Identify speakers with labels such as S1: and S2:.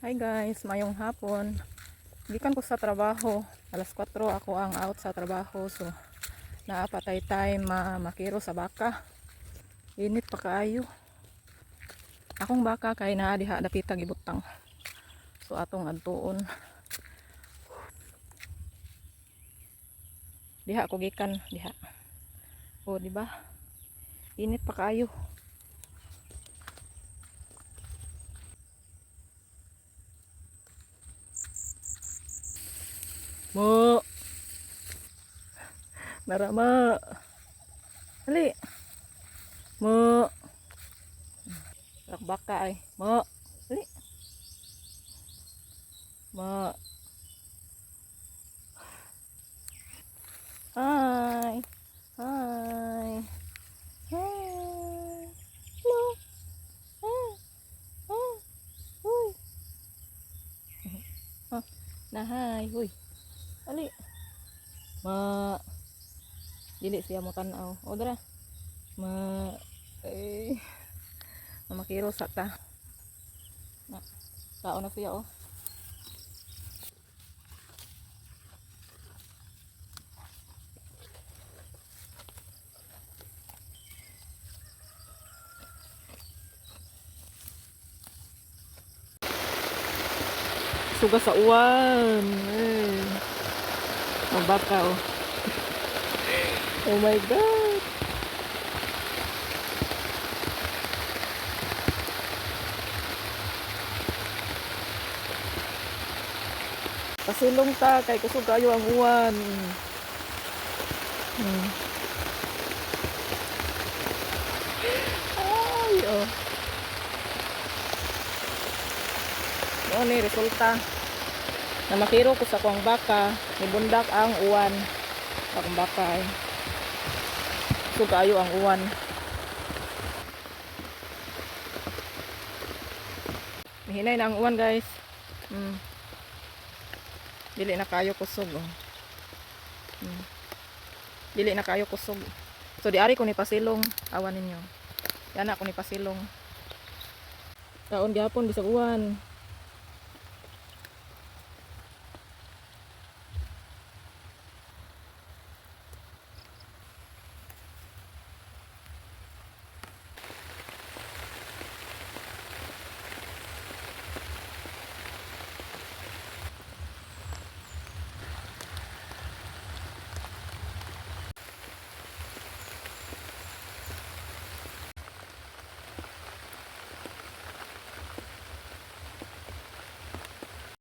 S1: Hi guys, mayong hapon. Gikan ko sa trabaho. Alas 4 ako ang out sa trabaho. So, naapatay time ma makiro sa baka. Init pa kaayo. Akong baka kay naa diha dapita gibutang. So atong adtuon. Diha ako gikan, diha. O, di ba? Init pa kaayo. Mo. Narama. Hali. Mo. Rakbaka ay. Mo. Hali. Mo. Hi. Hi. Hi. Hello. Ah. Ah. Uy. Ah. Na hi. Uy. Ali. Ma. Dili siya mo tanaw. O dara. Ma. Eh. Mamakiro sa ta. Na. Tao na siya oh. Suga sa uwan. Eh. Ang baka oh. Oh my god. Pasilong ta kay kusog kayo ang uwan. Hmm. Ay, oh. Ano ni resulta? Na makiro ko sa kuang baka, nibundak ang uwan. Sa kuang baka ay. So kayo ang uwan. Mihinay na ang uwan guys. Hmm. Dili na kayo kusog oh. Hmm. Dili na kayo kusog. So di ari ko ni pasilong, awan ninyo. Yan ako ni pasilong. Kaon gyapon bisag uwan.